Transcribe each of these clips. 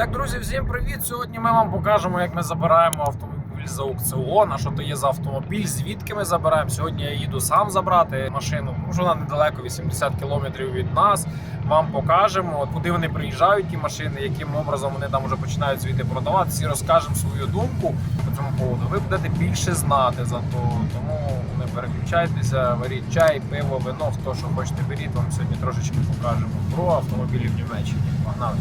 так, друзі, всім привіт! Сьогодні ми вам покажемо, як ми забираємо автомобіль з аукціону, що то є за автомобіль, звідки ми забираємо. Сьогодні я їду сам забрати машину, тому вона недалеко, 80 кілометрів від нас. Вам покажемо, куди вони приїжджають, ті машини, яким образом вони там вже починають звідти продаватися, і розкажемо свою думку по цьому поводу. Ви будете більше знати за то. Тому не переключайтеся, беріть чай, пиво, вино, хто що хочете беріть. Вам сьогодні трошечки покажемо про автомобілі в Німеччині. Погнали!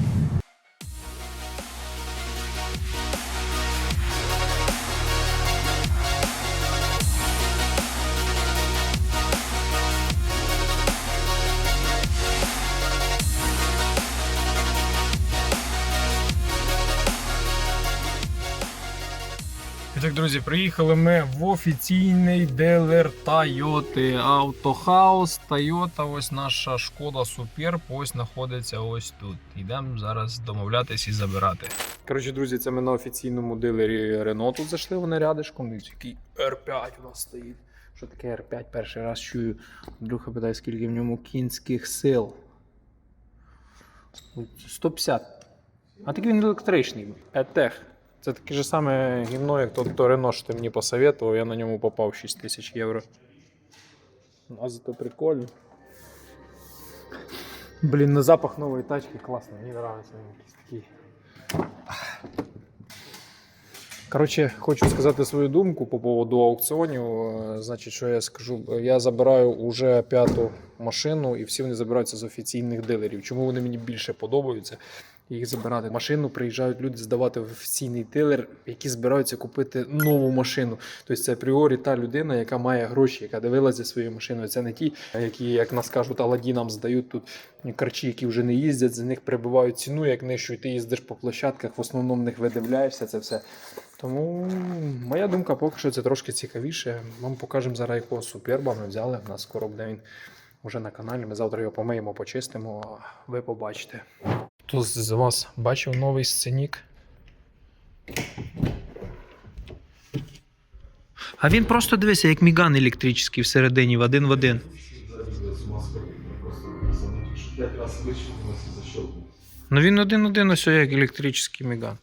Друзі, приїхали ми в офіційний дилер Toyota Автохаус. Toyota, ось наша шкода Superb, ось знаходиться ось тут. Йдемо зараз домовлятись і забирати. Коротше, друзі, це ми на офіційному дилері Renault тут зайшли вони рядишком. Який R5 у нас стоїть. Що таке R5? Перший раз чую. Друга питає, скільки в ньому кінських сил. 150. А такий він електричний. Етех. Це таке ж саме гімно, як то, Рено, що ти мені посоветував, я на ньому попав 6 тисяч євро. А зато прикольно. Блін, на запах нової тачки класно, мені подобається якийсь такий. Коротше, хочу сказати свою думку по поводу аукціонів. Е, Значить, що я скажу, я забираю уже п'яту машину, і всі вони забираються з офіційних дилерів. Чому вони мені більше подобаються? Їх забирати машину, приїжджають люди здавати в офіційний дилер, які збираються купити нову машину. Тобто це апріорі та людина, яка має гроші, яка дивилася своєю машиною. Це не ті, які, як нас кажуть, аладінам здають тут карчі, які вже не їздять, за них прибивають ціну, як нижчу, ти їздиш по площадках, в основному в них видивляєшся це все. Тому моя думка поки що це трошки цікавіше. Вам покажемо зараз якого суперба ми взяли. У нас скоро буде він вже на каналі. Ми завтра його помиємо, почистимо, а ви побачите. Хто з вас бачив новий сценік? А він просто дивися, як міган електричний всередині в один в один. Ну він один-один ось як електричний міган.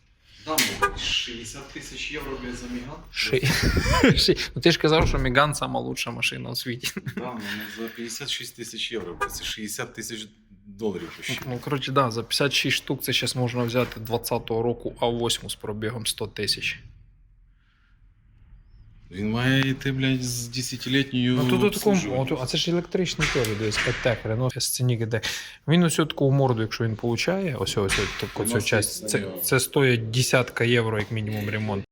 Там 60 тисяч євро блядь, за міган. Ши... Ну ти ж казав, що сама лучша машина у світі. Да, ну, за 56 тисяч євро, це 60 тисяч доларів почти. Ну, коротше, да, за 56 штук це зараз можна взяти 20-го року А8 з пробігом 100 тисяч. Він має йти, блядь, з 10-літньою. Ну тут у такому, от, а це ж електричний теж десь Етек, Рено, Сценік Етек. Він ось таку морду, якщо він получає, ось ось ось таку цю часть, це, це стоїть десятка євро, як мінімум, ремонт.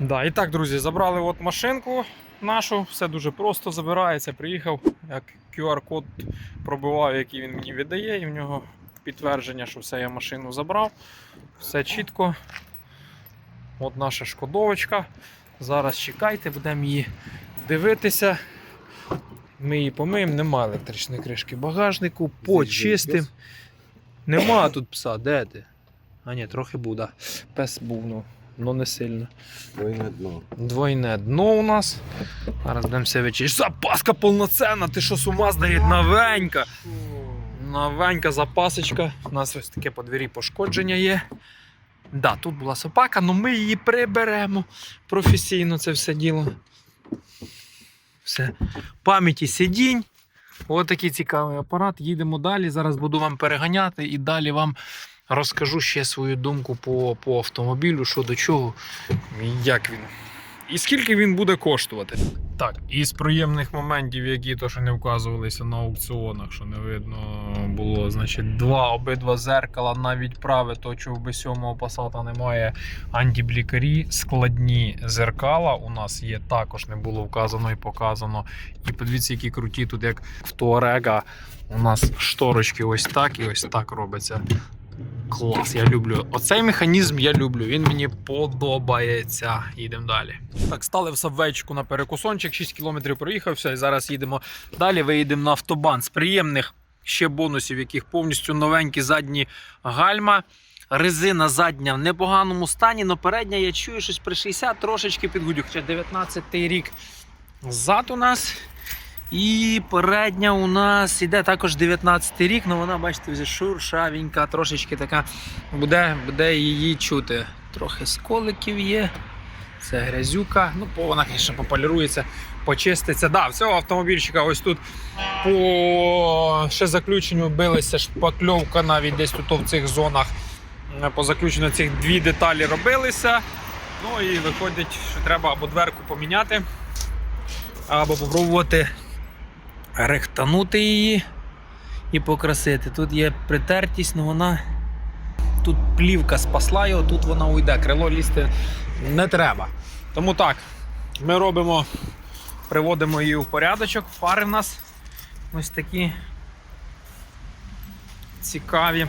Да, і так, друзі, забрали от машинку нашу, все дуже просто забирається. Приїхав, як QR-код пробиваю, який він мені віддає, і в нього підтвердження, що все я машину забрав. Все чітко. От наша шкодовочка. Зараз чекайте, будемо її дивитися. Ми її помиємо, нема електричної кришки багажнику, почистимо. Нема тут пса, де ти? А ні, трохи був, да. Пес був, ну, ну не сильно. Двойне дно. Двойне дно у нас. Зараз будемо все вичистити. Запаска повноцінна, ти що з ума здається, новенька. Новенька запасочка. У нас ось таке по двері пошкодження є. Да, тут була собака, але ми її приберемо професійно це все діло. Все. Пам'яті сидінь. Ось такий цікавий апарат. Їдемо далі. Зараз буду вам переганяти і далі вам розкажу ще свою думку по, по автомобілю, що до чого, як він. І скільки він буде коштувати. Так, із приємних моментів, які то, що не вказувалися на аукціонах, що не видно було, значить, два обидва зеркала, навіть праве, то чого би сьомого пасата немає. Антиблікарі, складні зеркала у нас є, також не було вказано і показано. І подивіться, які круті тут, як в Туарега, у нас шторочки ось так і ось так робиться. Клас, я люблю. Оцей механізм я люблю. Він мені подобається. Їдемо далі. Так, стали в сабвейчику на перекусончик, 6 кілометрів проїхався, і зараз їдемо далі. Виїдемо на автобан з приємних ще бонусів, яких повністю новенькі задні гальма. Резина задня в непоганому стані, але передня я чую щось при 60 трошечки підгудю. Хоча 19 рік Зад у нас. І передня у нас іде також 19 рік, але вона, бачите, вже шуршавенька, трошечки така буде, буде її чути. Трохи сколиків є. Це грязюка. Ну, по- вона, звісно, пополірується, почиститься. Да, в цього автомобільчика ось тут по ще заключенню билися шпакльовка навіть десь тут в цих зонах. Е, По заключенню цих дві деталі робилися. Ну і виходить, що треба або дверку поміняти, або попробувати рехтанути її і покрасити. Тут є притертість, але вона. Тут плівка спасла його, тут вона уйде. Крило лізти не треба. Тому так, ми робимо, приводимо її в порядочок. Фари в нас ось такі цікаві.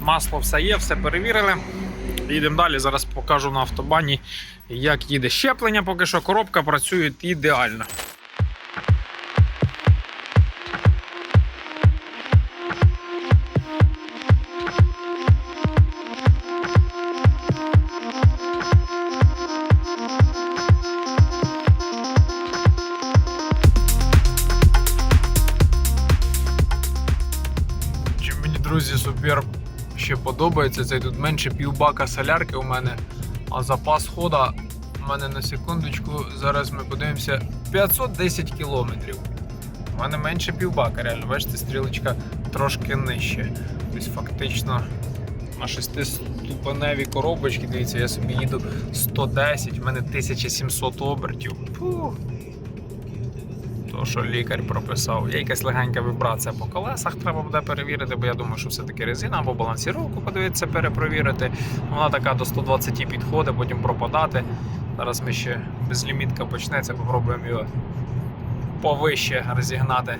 Масло все є, все перевірили. Їдемо далі. Зараз покажу на автобані, як їде щеплення. Поки що коробка працює ідеально. Подобається, це тут менше півбака солярки у мене, а запас хода у мене на секундочку. Зараз ми подивимося 510 кілометрів. У мене менше півбака, реально, бачите, стрілочка трошки нижче. Тобто фактично на шестиступеневій коробочці, дивіться, я собі їду 110, в мене 1700 обертів. Фух. То, що лікар прописав. Є якась легенька вібрація по колесах, треба буде перевірити, бо я думаю, що все-таки резина або балансіровку подивитися, перепровірити. Вона така до 120 підходить, потім пропадати. Зараз ми ще безлімітка почнеться, попробуємо його повище розігнати.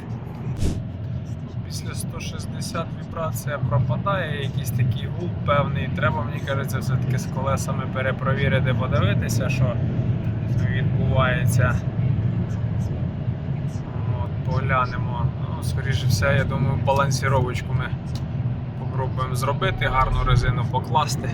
Після 160 вібрація пропадає, якийсь такий гул певний. Треба, мені кажеться, все-таки з колесами перепровірити, подивитися, що відбувається. От, поглянемо. Ну, скоріше все, я думаю, балансіровочку ми попробуємо зробити, гарну резину покласти.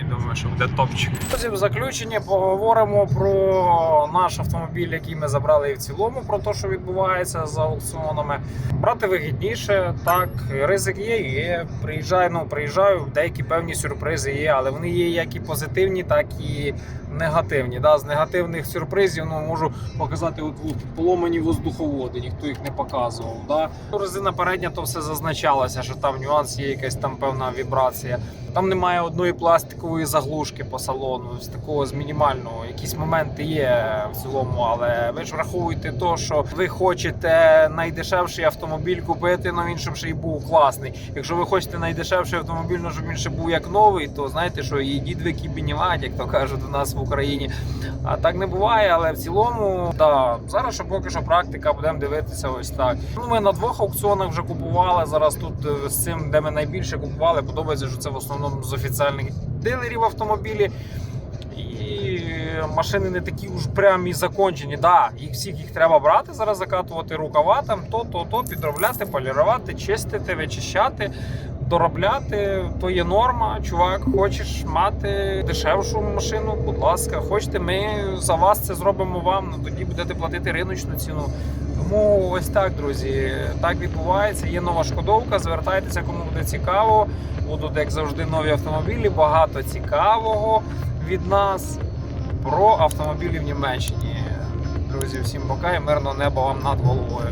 І думаю, що буде топчик. Друзі, в заключення поговоримо про наш автомобіль, який ми забрали і в цілому, про те, що відбувається з аукціонами. Брати вигідніше, так, ризик є, є. Приїжджаю, ну, приїжджаю, деякі певні сюрпризи є, але вони є як і позитивні, так і негативні. Да? З негативних сюрпризів ну, можу показати от, поломані воздуховоди, ніхто їх не показував. Да? Резина передня, то все зазначалося, що там нюанс є якась там певна вібрація. Там немає одної пластикової заглушки по салону, з такого з мінімального. Якісь моменти є в цілому, але ви ж враховуєте то, що ви хочете найдешевший автомобіль купити, але він щоб ще й був класний. Якщо ви хочете найдешевший автомобіль, ну, щоб він ще був як новий, то знаєте, що їдіть ви кібінівать, як то кажуть у нас в Україні. А так не буває, але в цілому, да, зараз ще поки що практика, будемо дивитися ось так. Ну, ми на двох аукціонах вже купували. Зараз тут е, з цим, де ми найбільше купували, подобається, що це в основному з офіціальних дилерів автомобілі. І машини не такі уж прям і закончені. Да, їх всіх їх треба брати, зараз закатувати рукава, там то, то, то, підробляти, полірувати, чистити, вичищати, доробляти. То є норма. Чувак, хочеш мати дешевшу машину, будь ласка, хочете, ми за вас це зробимо вам. Ну тоді будете платити риночну ціну. Тому ось так, друзі, так відбувається. Є нова шкодовка. Звертайтеся, кому буде цікаво. Будуть, як завжди, нові автомобілі, багато цікавого від нас про автомобілі в Німеччині. Друзі, всім пока і мирного неба вам над головою.